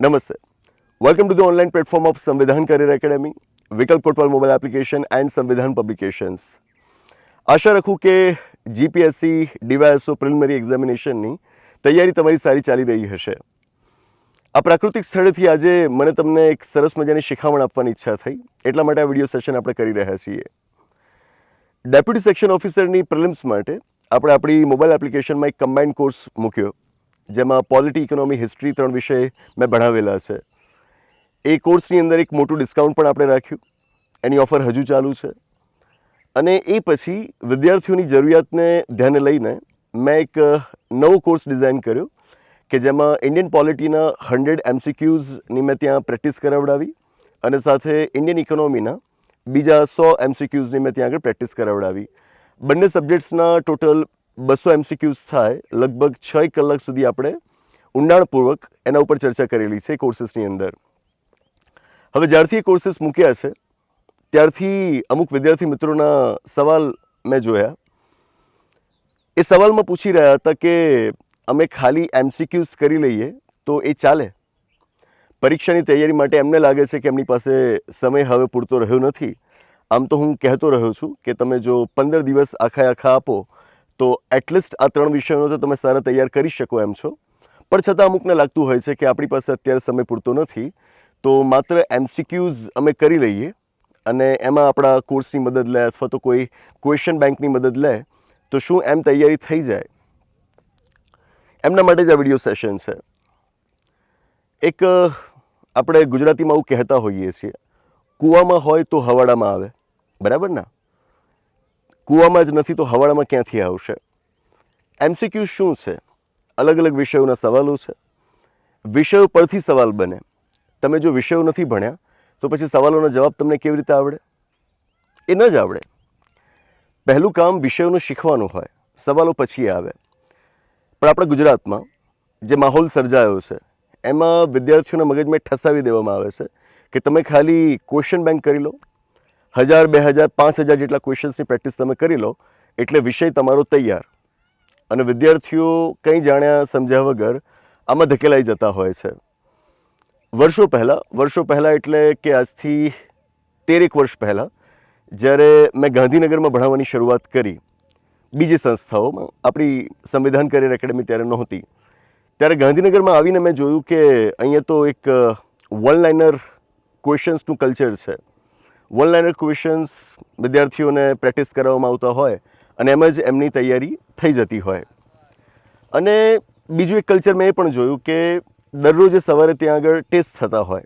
નમસ્તે. Welcome to the online platform of Samvidhan career academy Vikalp Kotwal mobile application and Samvidhan publications આશા રાખું કે GPSC DYSO preliminary એક્ઝામિનેશનની તૈયારી તમારી સારી ચાલી રહી હશે. આ પ્રાકૃતિક સ્થળેથી આજે મને તમને એક સરસ મજાની શિખામણ આપવાની ઈચ્છા થઈ, એટલા માટે આ વીડિયો સેશન આપણે કરી રહ્યા છીએ. ડેપ્યુટી સેક્શન ઓફિસરની પ્રિલિમ્સ માટે આપણે આપણી મોબાઈલ એપ્લિકેશનમાં એક કમ્બાઇન્ડ કોર્સ મૂક્યો. જેમાં પોલિટી, ઇકોનોમી, હિસ્ટ્રી ત્રણ વિષય મેં ભણાવેલા છે. એ કોર્સની અંદર એક મોટું ડિસ્કાઉન્ટ પણ આપણે રાખ્યું. એની ઓફર હજુ ચાલુ છે. અને એ પછી વિદ્યાર્થીઓની જરૂરિયાતને ધ્યાને લઈને મેં એક નવો કોર્સ ડિઝાઇન કર્યો કે જેમાં ઇન્ડિયન પોલિટીના હંડ્રેડ એમસીક્યુઝની મેં ત્યાં પ્રેક્ટિસ કરાવડાવી અને સાથે ઇન્ડિયન ઇકોનોમીના બીજા સો એમસીક્યુઝની મેં ત્યાં આગળ પ્રેક્ટિસ કરાવડાવી. બંને સબ્જેક્ટ્સના ટોટલ બસો એમસીક્યુઝ થાય, લગભગ છ કલાક સુધી આપણે ઊંડાણપૂર્વક એના ઉપર ચર્ચા કરેલી છે કોર્સીસની અંદર. હવે જ્યારથી એ કોર્સીસ મૂક્યા છે, ત્યારથી અમુક વિદ્યાર્થી મિત્રોના સવાલ મેં જોયા. એ સવાલમાં પૂછી રહ્યા હતા કે અમે ખાલી એમસીક્યુઝ કરી લઈએ તો એ ચાલે? પરીક્ષાની તૈયારી માટે એમને લાગે છે કે એમની પાસે સમય હવે પૂરતો રહ્યો નથી. આમ તો હું કહેતો રહ્યો છું કે તમે જો પંદર દિવસ આખા આખા આપો તો એટલીસ્ટ આ ત્રણ વિષયોનો તો તમે સારા તૈયાર કરી શકો એમ છો. પણ છતાં અમુકને લાગતું હોય છે કે આપણી પાસે અત્યારે સમય પૂરતો નથી. તો માત્ર એમસીક્યુઝ અમે કરી લઈએ અને એમાં આપણા કોર્સની મદદ લે અથવા તો કોઈ ક્વેશ્ચન બેંકની મદદ લે, તો શું એમ તૈયારી થઈ જાય? એમના માટે જ આ વીડિયો સેશન છે. એક આપણે ગુજરાતીમાં આવું કહેતા હોઈએ છીએ, કૂવામાં હોય તો હવાડામાં આવે. બરાબર ના? કૂવામાં જ નથી તો હવાડામાં ક્યાંથી આવશે? એમસીક્યુ શું છે? અલગ અલગ વિષયોના સવાલો છે. વિષયો પરથી સવાલ બને. તમે જો વિષયો નથી ભણ્યા, તો પછી સવાલોના જવાબ તમને કેવી રીતે આવડે? એ ન જ આવડે. પહેલું કામ વિષયોનું શીખવાનું હોય. સવાલો પછી આવે. પણ આપણા ગુજરાતમાં જે માહોલ સર્જાયો છે, એમાં વિદ્યાર્થીઓના મગજમાં ઠસાવી દેવામાં આવે છે કે તમે ખાલી ક્વેશ્ચન બેંક કરી લો. હજાર, બે હજાર, પાંચ હજાર જેટલા ક્વેશ્ચન્સની પ્રેક્ટિસ તમે કરી લો, એટલે વિષય તમારો તૈયાર. અને વિદ્યાર્થીઓ કંઈ જાણ્યા સમજ્યા વગર આમાં ધકેલાઈ જતા હોય છે. વર્ષો પહેલાં વર્ષો પહેલાં એટલે કે આજથી તેરેક વર્ષ પહેલાં, જ્યારે મેં ગાંધીનગરમાં ભણાવવાની શરૂઆત કરી, બીજી સંસ્થાઓમાં આપણી સંવિધાન કરિયર એકેડેમી ત્યારે નહોતી. ત્યારે ગાંધીનગરમાં આવીને મેં જોયું કે અહીંયા તો એક વન લાઇનર ક્વેશ્ચન્સનું કલ્ચર છે. વન લાઇનર ક્વેશ્ચન્સ વિદ્યાર્થીઓને પ્રેક્ટિસ કરાવવામાં આવતા હોય અને એમ જ એમની તૈયારી થઈ જતી હોય. અને બીજું એક કલ્ચર મેં એ પણ જોયું કે દરરોજ સવારે ત્યાં આગળ ટેસ્ટ થતા હોય.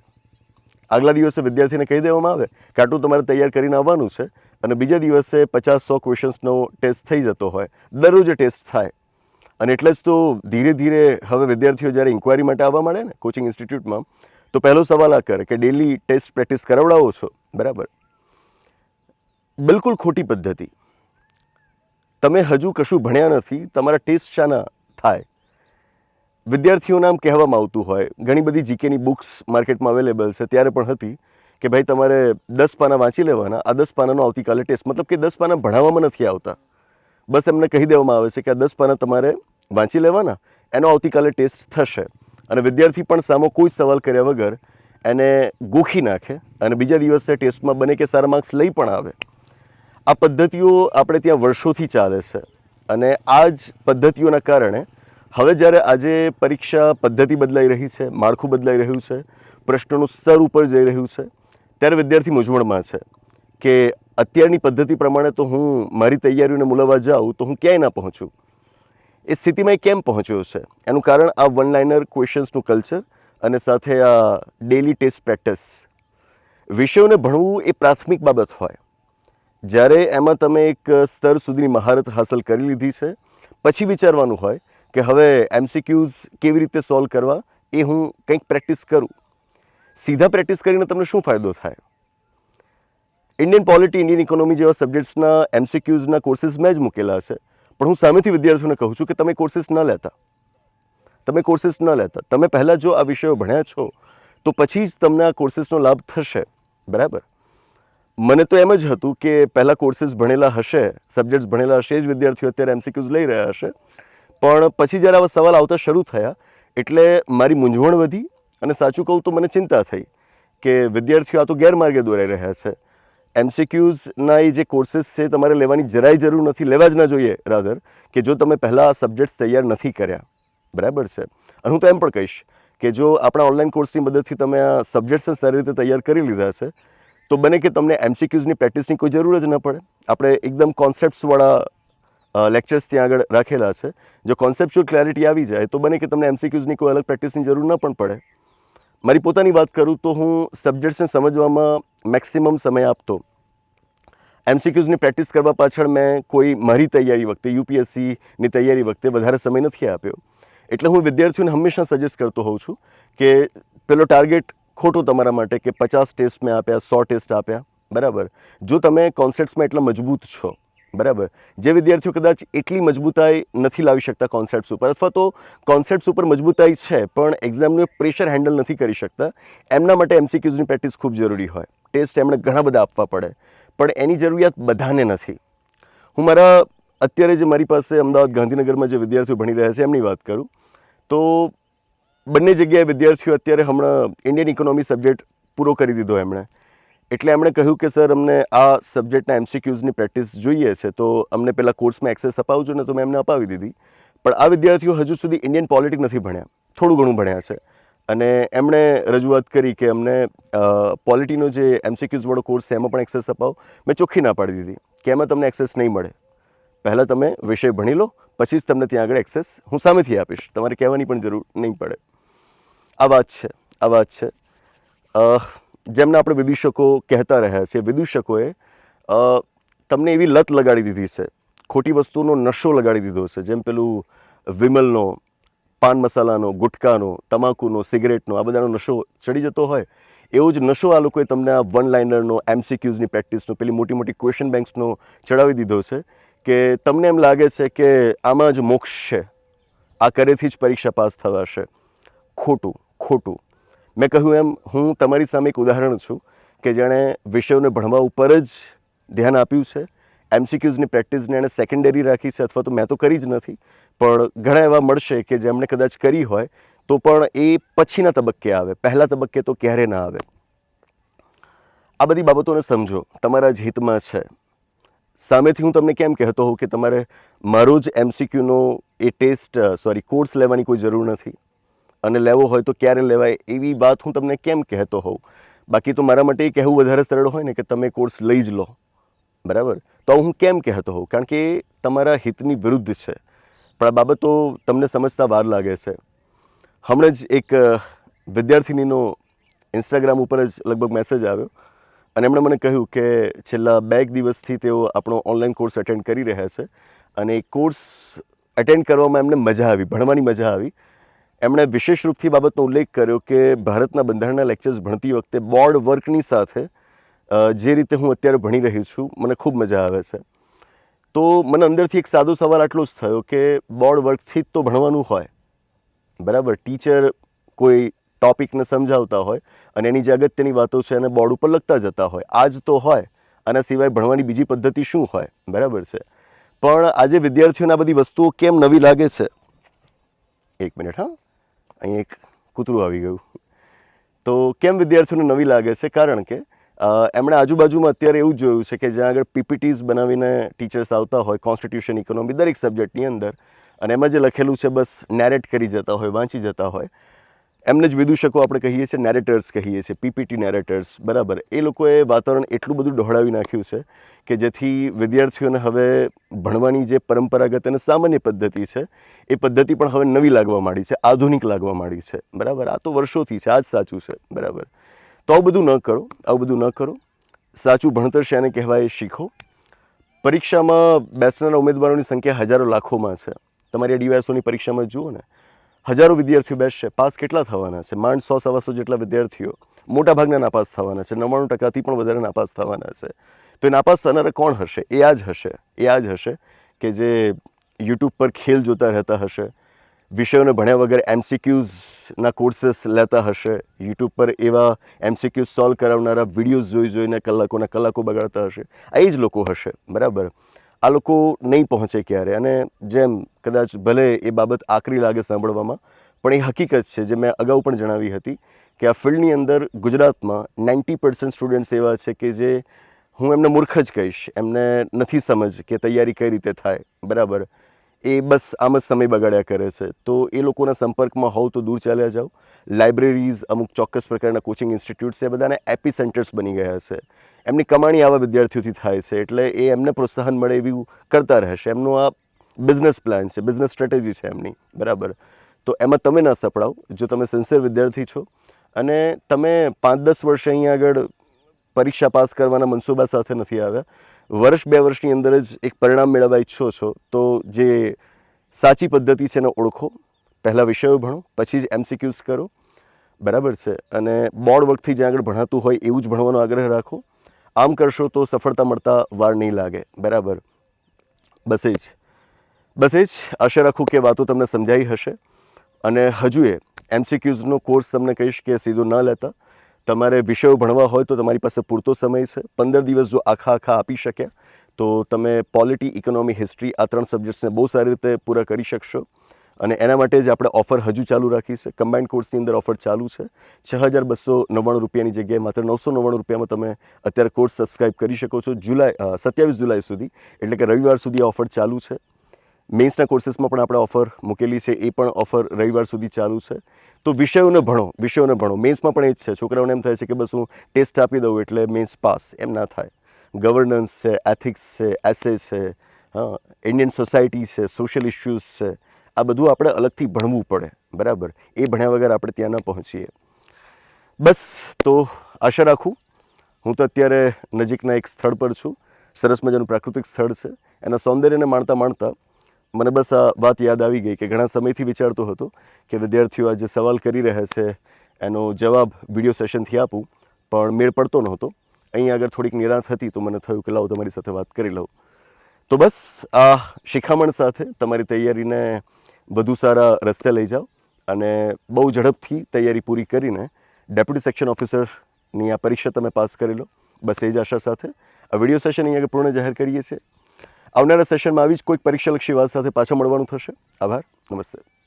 આગલા દિવસે વિદ્યાર્થીને કહી દેવામાં આવે કે આટલું તમારે તૈયાર કરીને આવવાનું છે અને બીજા દિવસે પચાસ સો ક્વેશ્ચન્સનો ટેસ્ટ થઈ જતો હોય. દરરોજ ટેસ્ટ થાય. અને એટલે જ તો ધીરે ધીરે હવે વિદ્યાર્થીઓ જ્યારે ઇન્કવાયરી માટે આવવા માંડે ને કોચિંગ ઇન્સ્ટિટ્યૂટમાં તો પહેલો સવાલ આ કર કે ડેલી ટેસ્ટ પ્રેક્ટિસ કરાવડાવો છો? બરાબર. બિલકુલ ખોટી પદ્ધતિ. તમે હજુ કશું ભણ્યા નથી, તમારા ટેસ્ટ શાના થાય? વિદ્યાર્થીઓનું આમ કહેવામાં આવતું હોય, ઘણી બધી જીકેની બુક્સ માર્કેટમાં અવેલેબલ છે, ત્યારે પણ હતી કે ભાઈ તમારે દસ પાના વાંચી લેવાના, આ દસ પાનાનો આવતીકાલે ટેસ્ટ મતલબ કે દસ પાના ભણાવવામાં નથી આવતા. બસ એમને કહી દેવામાં આવે છે કે આ દસ પાના તમારે વાંચી લેવાના, એનો આવતીકાલે ટેસ્ટ થશે. અને વિદ્યાર્થી પણ સામો કોઈ સવાલ કર્યા વગર એને ગોખી નાખે અને બીજા દિવસે ટેસ્ટમાં બને કે સારા માર્ક્સ લઈ પણ આવે. આ પદ્ધતિઓ આપણે ત્યાં વર્ષોથી ચાલે છે અને આ જ પદ્ધતિઓના કારણે હવે જ્યારે આજે પરીક્ષા પદ્ધતિ બદલાઈ રહી છે, માળખું બદલાઈ રહ્યું છે, પ્રશ્નોનું સ્તર ઉપર જઈ રહ્યું છે, ત્યારે વિદ્યાર્થી મૂંઝવણમાં છે કે અત્યારની પદ્ધતિ પ્રમાણે તો હું મારી તૈયારીઓને મૂલવવા જાઉં તો હું ક્યાંય ના પહોંચું. એ સ્થિતિમાં એ કેમ પહોંચ્યો છે? એનું કારણ આ વન લાઇનર ક્વેશ્ચન્સનું કલ્ચર અને સાથે આ ડેલી ટેસ્ટ પ્રેક્ટિસ વિષયોને ભણવું એ પ્રાથમિક બાબત હોય. જ્યારે એમાં તમે એક સ્તર સુધીની મહારત હાંસલ કરી લીધી છે, પછી વિચારવાનું હોય કે હવે એમસીક્યુઝ કેવી રીતે સોલ્વ કરવા, એ હું કંઈક પ્રેક્ટિસ કરું. સીધા પ્રેક્ટિસ કરીને તમને શું ફાયદો થાય? ઇન્ડિયન પોલિટી ઇન્ડિયન ઇકોનોમી જેવા સબ્જેક્ટ્સના એમસીક્યુઝના કોર્સિસ મેં જ મૂકેલા છે. પણ હું સામેથી વિદ્યાર્થીઓને કહું છું કે તમે કોર્સિસ ન લેતા. તમે કોર્સિસ ન લેતા. તમે પહેલાં જો આ વિષયો ભણ્યા છો, તો પછી જ તમને આ કોર્સિસનો લાભ થશે. બરાબર? મને તો એમ જ હતું કે પહેલાં કોર્સિસ ભણેલા હશે સબ્જેક્ટ્સ ભણેલા હશે જ વિદ્યાર્થીઓ અત્યારે એમસીક્યુઝ લઈ રહ્યા હશે. પણ પછી જ્યારે આવા સવાલ આવતા શરૂ થયા, એટલે મારી મૂંઝવણ વધી અને સાચું કહું તો મને ચિંતા થઈ કે વિદ્યાર્થીઓ આ તો ગેરમાર્ગે દોરાઈ રહ્યા છે. એમસીક્યુઝના એ જે કોર્सेस છે તમારે લેવાની જરાય જરૂર નથી. લેવા જ ના જોઈએ રાધર કે જો તમે પહેલાં આ સબ્જેક્ટ્સ તૈયાર નથી કર્યા. બરાબર છે? અને હું તો એમ પણ કહીશ કે જો આપણા ઓનલાઈન કોર્સની મદદથી તમે આ સબ્જેક્ટ્સ સારી રીતે તૈયાર કરી લીધા છે, તો બને કે તમને એમસીક્યુઝની પ્રેક્ટિસની કોઈ જરૂર જ ન પડે. આપણે એકદમ કોન્સેપ્ટ્સવાળા લેક્ચર્સ ત્યાં આગળ રાખેલા છે. જો કોન્સેપ્ચ્યુઅલ ક્લેરિટી આવી જાય, તો બને કે તમને એમસીક્યુઝની કોઈ અલગ પ્રેક્ટિસની જરૂર ન પણ પડે. મારી પોતાની વાત કરું તો હું સબ્જેક્ટ્સને સમજવામાં મેક્સિમમ સમય આપતો. એમસીક્યુઝની પ્રેક્ટિસ કરવા પાછળ મેં કોઈ મારી તૈયારી વખતે, યુપીએસસીની તૈયારી વખતે વધારે સમય નથી આપ્યો. એટલે હું વિદ્યાર્થીઓને હંમેશા સજેસ્ટ કરતો હોઉં છું કે પેલો ટાર્ગેટ ખોટો તમારા માટે કે પચાસ ટેસ્ટ મેં આપ્યા, સો ટેસ્ટ આપ્યા, બરાબર? જો તમે કોન્સેપ્ટ્સમાં એટલા મજબૂત છો બરાબર. જે વિદ્યાર્થીઓ કદાચ એટલી મજબૂતાઈ નથી લાવી શકતા કોન્સેપ્ટ્સ ઉપર, અથવા તો કોન્સેપ્ટ્સ ઉપર મજબૂતાઈ છે, પણ એક્ઝામનું પ્રેશર હેન્ડલ નથી કરી શકતા, એમના માટે એમસીક્યુઝની પ્રેક્ટિસ ખૂબ જરૂરી હોય. ટેસ્ટ એમણે ઘણા બધા આપવા પડે, પણ એની જરૂરિયાત બધાને નથી. હું મારા, અત્યારે જે મારી પાસે અમદાવાદ ગાંધીનગરમાં જે વિદ્યાર્થીઓ ભણી રહ્યા છે, એમની વાત કરું. તો બંને જગ્યાએ વિદ્યાર્થીઓ અત્યારે હમણાં ઇન્ડિયન ઇકોનોમી સબ્જેક્ટ પૂરો કરી દીધો એમણે. એટલે એમણે કહ્યું કે, સર, અમને આ સબ્જેક્ટના એમસીક્યુઝની પ્રેક્ટિસ જોઈએ છે, તો અમને પહેલાં કોર્સમાં એક્સેસ અપાવજો ને તો મેં એમને અપાવી દીધી. પણ આ વિદ્યાર્થીઓ હજુ સુધી ઇન્ડિયન પોલિટિક નથી ભણ્યા, થોડું ઘણું ભણ્યા છે. અને એમણે રજૂઆત કરી કે, અમને પોલિટીનો જે એમસીક્યુઝવાળો કોર્સ છે, એમાં પણ એક્સેસ અપાવો. મેં ચોખ્ખી ના પાડી દીધી કે, એમાં તમને એક્સેસ નહીં મળે. પહેલાં તમે વિષય ભણી લો, પછી જ તમને ત્યાં આગળ એક્સેસ હું સામેથી આપીશ. તમારે કહેવાની પણ જરૂર નહીં પડે. આ વાત છે, આ વાત છે. જેમને આપણે વિદૂષકો કહેતા રહ્યા છીએ, વિદૂષકોએ તમને એવી લત લગાડી દીધી છે, ખોટી વસ્તુનો નશો લગાડી દીધો છે, જેમ પેલું વિમલનો, પાન મસાલાનો, ગુટકાનો, તમાકુનો, સિગરેટનો, આ બધાનો નશો ચડી જતો હોય, એવો જ નશો આ લોકોએ તમને આ વન લાઇનરનો એમસીક્યુઝની પ્રેક્ટિસનો, પેલી મોટી મોટી ક્વેશ્ચન બેંક્સનો ચડાવી દીધો છે, કે તમને એમ લાગે છે કે આમાં જ મોક્ષ છે, આ કરેથી જ પરીક્ષા પાસ થવાશે ખોટું ખોટું. મેં કહ્યું એમ, હું તમારી સામે એક ઉદાહરણ છું કે જેણે વિષયોને ભણવા ઉપર જ ધ્યાન આપ્યું છે. એમસીક્યુઝની પ્રેક્ટિસને એણે સેકન્ડરી રાખી છે, અથવા તો મેં તો કરી જ નથી. પણ ઘણા એવા મળશે કે જેમણે કદાચ કરી હોય, તો પણ એ પછીના તબક્કે આવે. પહેલા તબક્કે તો ક્યારે ના આવે. આ બધી બાબતોને સમજો. તમારા જ હિતમાં છે. સામેથી હું તમને કેમ કહેતો હોઉં કે તમારે મારો જ એમસીક્યુનો એ ટેસ્ટ સોરી કોર્સ લેવાની કોઈ જરૂર નથી. અને લેવો હોય તો ક્યારે લેવાય એવી વાત હું તમને કેમ કહેતો હોઉં? બાકી તો મારા માટે એ કહેવું વધારે સરળ હોય ને કે તમે કોર્સ લઈ જ લો. બરાબર? તો હું કેમ કહેતો હોઉં? કારણ કે તમારા હિતની વિરુદ્ધ છે. પણ આ બાબતો તમને સમજતા વાર લાગે છે. હમણાં જ એક વિદ્યાર્થિનીનો ઇન્સ્ટાગ્રામ ઉપર જ લગભગ મેસેજ આવ્યો. અને એમણે મને કહ્યું કે છેલ્લા બે એક દિવસથી તેઓ આપણો ઓનલાઈન કોર્સ અટેન્ડ કરી રહ્યા છે. અને એ કોર્સ અટેન્ડ કરવામાં એમને મજા આવી, ભણવાની મજા આવી. એમણે વિશેષ રૂપથી બાબતનો ઉલ્લેખ કર્યો કે ભારતના બંધારણના લેક્ચર્સ ભણતી વખતે બોર્ડ વર્કની સાથે જે રીતે હું અત્યારે ભણી રહી છું, મને ખૂબ મજા આવે છે. તો મને અંદરથી એક સાદો સવાલ આટલો જ થયો કે બોર્ડ વર્કથી જ તો ભણવાનું હોય, બરાબર? ટીચર કોઈ ટોપિકને સમજાવતા હોય અને એની જે અગત્યની વાતો છે એને બોર્ડ ઉપર લખતા જતા હોય. આ જ તો હોય, આના સિવાય ભણવાની બીજી પદ્ધતિ શું હોય? બરાબર છે. પણ આજે વિદ્યાર્થીઓને આ બધી વસ્તુઓ કેમ નવી લાગે છે? એક મિનિટ, હા. અહીં એક કૂતરું આવી ગયું. તો કેમ વિદ્યાર્થીઓને નવી લાગે છે? કારણ કે એમણે આજુબાજુમાં અત્યારે એવું જોયું છે કે જ્યાં આગળ પીપીટીઝ બનાવીને ટીચર્સ આવતા હોય, કોન્સ્ટિટ્યુશન ઇકોનોમી દરેક સબ્જેક્ટની અંદર, અને એમાં જે લખેલું છે, બસ નેરેટ કરી જતા હોય, વાંચી જતા હોય એમને જ વિદૂષકો આપણે કહીએ છીએ નેરેટર્સ કહીએ છીએ પીપીટી નેરેટર્સ બરાબર? એ લોકોએ વાતાવરણ એટલું બધું ડહોળાવી નાખ્યું છે કે જેથી વિદ્યાર્થીઓને હવે ભણવાની જે પરંપરાગત અને સામાન્ય પદ્ધતિ છે, એ પદ્ધતિ પણ હવે નવી લાગવા માંડી છે, આધુનિક લાગવા માંડી છે. બરાબર? આ તો વર્ષોથી છે આ જ સાચું છે. બરાબર? તો આવું બધું ન કરો, આવું બધું ન કરો. સાચું ભણતર છે એને કહેવાય શીખો. પરીક્ષામાં બેસનારા ઉમેદવારોની સંખ્યા હજારો લાખોમાં છે. તમારી ડીવાયસોની પરીક્ષામાં જુઓ ને હજારો વિદ્યાર્થીઓ બેસશે, પાસ કેટલા થવાના છે? માંડ સો સવાસો જેટલા વિદ્યાર્થીઓ મોટાભાગના નાપાસ થવાના છે, નવ્વાણું ટકાથી પણ વધારે નાપાસ થવાના છે. તો એ નાપાસ થનારા કોણ હશે? એ આ જ હશે, એ આ જ હશે કે જે યુટ્યુબ પર ખેલ જોતા રહેતા હશે, વિષયોને ભણ્યા વગર એમસીક્યુઝના કોર્સીસ લેતા હશે, યુટ્યુબ પર એવા એમસીક્યુઝ સોલ્વ કરાવનારા વિડીયોઝ જોઈ જોઈને કલાકોના કલાકો બગાડતા હશે. આ એ જ લોકો હશે, બરાબર? આ લોકો નહીં પહોંચે ક્યારે? અને જેમ કદાચ ભલે એ બાબત આકરી લાગે સાંભળવામાં, પણ એ હકીકત છે જે મેં અગાઉ પણ જણાવી હતી કે આ ફિલ્ડની અંદર ગુજરાતમાં નાઇન્ટી પર્સન્ટ સ્ટુડન્ટ્સ એવા છે કે જે હું એમને મૂર્ખ જ કહીશ, એમને નથી સમજ કે તૈયારી કઈ રીતે થાય, બરાબર? એ બસ આમ જ સમય બગાડ્યા કરે છે. તો એ લોકોના સંપર્કમાં હોવ તો દૂર ચાલ્યા જાઓ. લાઇબ્રેરીઝ અમુક ચોક્કસ પ્રકારના કોચિંગ ઇન્સ્ટિટ્યૂટ્સ એ બધાને એપી સેન્ટર્સ બની ગયા છે. એમની કમાણી આવા વિદ્યાર્થીઓથી થાય છે, એટલે એ એમને પ્રોત્સાહન મળે એવું કરતા રહેશે. એમનો આ બિઝનેસ પ્લાન છે બિઝનેસ સ્ટ્રેટેજી છે એમની. બરાબર. તો એમાં તમે ના સપડાવ. જો તમે સિન્સિયર વિદ્યાર્થી છો અને તમે પાંચ દસ વર્ષ અહીંયા આગળ પરીક્ષા પાસ કરવાના મનસૂબા સાથે નથી આવ્યા, વર્ષ બે વર્ષની અંદર જ એક પરિણામ મેળવવા ઈચ્છો છો, તો જે સાચી પદ્ધતિ છે એને ઓળખો. પહેલાં વિષયો ભણો, પછી જ એમસીક્યુઝ કરો. બરાબર છે. અને બોર્ડ વર્કથી જ્યાં આગળ ભણાતું હોય એવું જ ભણવાનો આગ્રહ રાખો. આમ કરશો તો સફળતા મળતા વાર નહીં લાગે. બરાબર? બસ એ જ. બસ એ જ. આશા રાખું કે વાતો તમને સમજાઈ હશે. અને હજુ એ એમસીક્યુઝનો કોર્સ તમને કહીશ કે સીધો ન લેતા. તમારે વિષયો ભણવા હોય તો તમારી પાસે પૂરતો સમય છે. પંદર દિવસ જો આખા આખા આપી શક્યા, તો તમે પોલિટી, ઇકોનોમી, હિસ્ટ્રી આ ત્રણ સબ્જેક્ટ્સને બહુ સારી રીતે પૂરા કરી શકશો. અને એના માટે જ આપણે ઓફર હજુ ચાલુ રાખી છે. કમ્બાઇન્ડ કોર્સની અંદર ઓફર ચાલુ છે. છ હજાર બસો નવ્વાણું રૂપિયાની જગ્યાએ માત્ર નવસો નવ્વાણું રૂપિયામાં તમે અત્યારે કોર્સ સબસ્ક્રાઇબ કરી શકો છો. જુલાઈ સત્યાવીસ જુલાઈ સુધી. એટલે કે રવિવાર સુધી ઓફર ચાલુ છે. મેન્સના કોર્સીસમાં પણ આપણે ઓફર મૂકેલી છે. એ પણ ઓફર રવિવાર સુધી ચાલુ છે. તો વિષયોને ભણો વિષયોને ભણો. મેન્સમાં પણ એ જ છે. છોકરાઓને એમ થાય છે કે બસ હું ટેસ્ટ આપી દઉં એટલે મેન્સ પાસ એમ ના થાય. ગવર્નન્સ છે એથિક્સ છે એસે છે, હા ઇન્ડિયન સોસાયટી છે સોશિયલ ઇશ્યુઝ છે આ બધું આપણે અલગથી ભણવું પડે, બરાબર? એ ભણ્યા વગર આપણે ત્યાં ન પહોંચીએ. બસ, તો આશા રાખું, હું તો અત્યારે નજીકના એક સ્થળ પર છું. સરસ મજાનું પ્રાકૃતિક સ્થળ છે. એના સૌંદર્યને માણતા માણતા મને બસ આ વાત યાદ આવી ગઈ કે ઘણા સમયથી વિચારતો હતો કે વિદ્યાર્થીઓ આ જે સવાલ કરી રહ્યા છે, એનો જવાબ વીડિયો સેશનથી આપું, પણ મેળ પડતો નહોતો. અહીં આગળ થોડીક નિરાશ હતી તો મને થયું કે લાવો તમારી સાથે વાત કરી લઉં. તો બસ, આ શિખામણ સાથે તમારી તૈયારીને વધુ સારા રસ્તે લઈ જાઓ અને બહુ ઝડપથી તૈયારી પૂરી કરીને ડેપ્યુટી સેક્શન ઓફિસરની આ પરીક્ષા તમે પાસ કરી લો. બસ એ જ આશા સાથે. આ વીડિયો સેશન અહીંયા પૂર્ણ જાહેર કરીએ છીએ. આવનારા સેશનમાં આવી જ કોઈક પરીક્ષાલક્ષી વાત સાથે પાછા મળવાનું થશે. આભાર. નમસ્તે.